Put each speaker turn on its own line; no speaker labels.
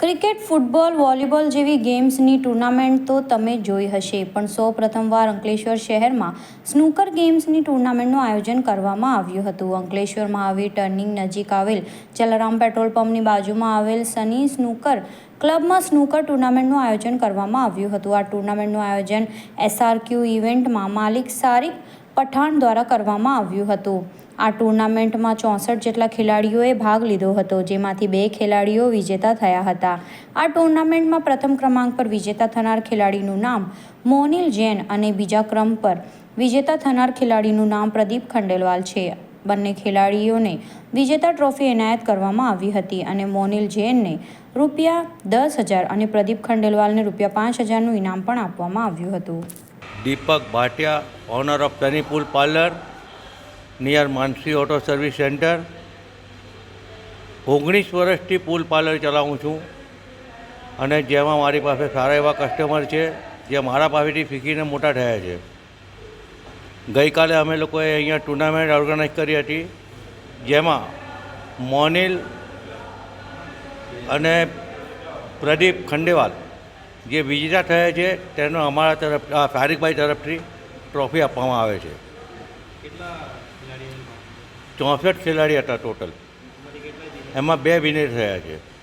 Cricket, football, volleyball જેવી ગેમ્સની tournament તો તમે જોઈ હશે. પણ સૌ પ્રથમવાર અંકલેશ્વર શહેરમાં સ્નૂકર ગેમ્સની ટુર્નામેન્ટનું આયોજન કરવામાં આવ્યું હતું. અંકલેશ્વર મહાવીર ટર્નિંગ નજીક આવેલ જલારામ પેટ્રોલ પંપની બાજુમાં આવેલ સની સ્નૂકર ક્લબમાં સ્નૂકર ટુર્નામેન્ટનું આયોજન કરવામાં આવ્યું હતું. આ ટુર્નામેન્ટનું આયોજન એસઆરક્યુ ઇવેન્ટમાં માલિક સારિક પઠાણ દ્વારા કરવામાં આવ્યું હતું. આ ટુર્નામેન્ટમાં ચોસઠ જેટલા ખેલાડીઓએ ભાગ લીધો હતો, જેમાંથી બે ખેલાડીઓ વિજેતા થયા હતા. આ ટુર્નામેન્ટમાં પ્રથમ ક્રમાંક પર વિજેતા થનાર ખેલાડીનું નામ મોનિલ જૈન અને બીજા ક્રમ પર વિજેતા થનાર ખેલાડીનું નામ પ્રદીપ ખંડેલવાલ છે. બંને ખેલાડીઓને વિજેતા ટ્રોફી એનાયત કરવામાં આવી હતી અને મોનિલ જૈનને રૂપિયા દસ હજાર અને પ્રદીપ ખંડેલવાલને રૂપિયા પાંચ હજારનું ઇનામ પણ આપવામાં આવ્યું હતું.
Deepak Bhatia owner of ટનીપુલ parlour near Mansi auto service centre ઓગણીસ વર્ષથી પુલ પાર્લર ચલાવું છું. અને જેમાં મારી પાસે સારા એવા કસ્ટમર છે, જે મારા પાસેથી શીખીને મોટા થયા છે. ગઈકાલે અમે લોકોએ અહીંયા ટુર્નામેન્ટ ઓર્ગેનાઇઝ કરી હતી, જેમાં મોનિલ અને પ્રદીપ ખંડેવાલ, જે વિજેતા થયા છે, તેનો અમારા તરફ, આ ફારિકભાઈ તરફથી ટ્રોફી આપવામાં આવે છે. ચોસઠ ખેલાડી હતા ટોટલ. એમાં બે વિનર થયા છે.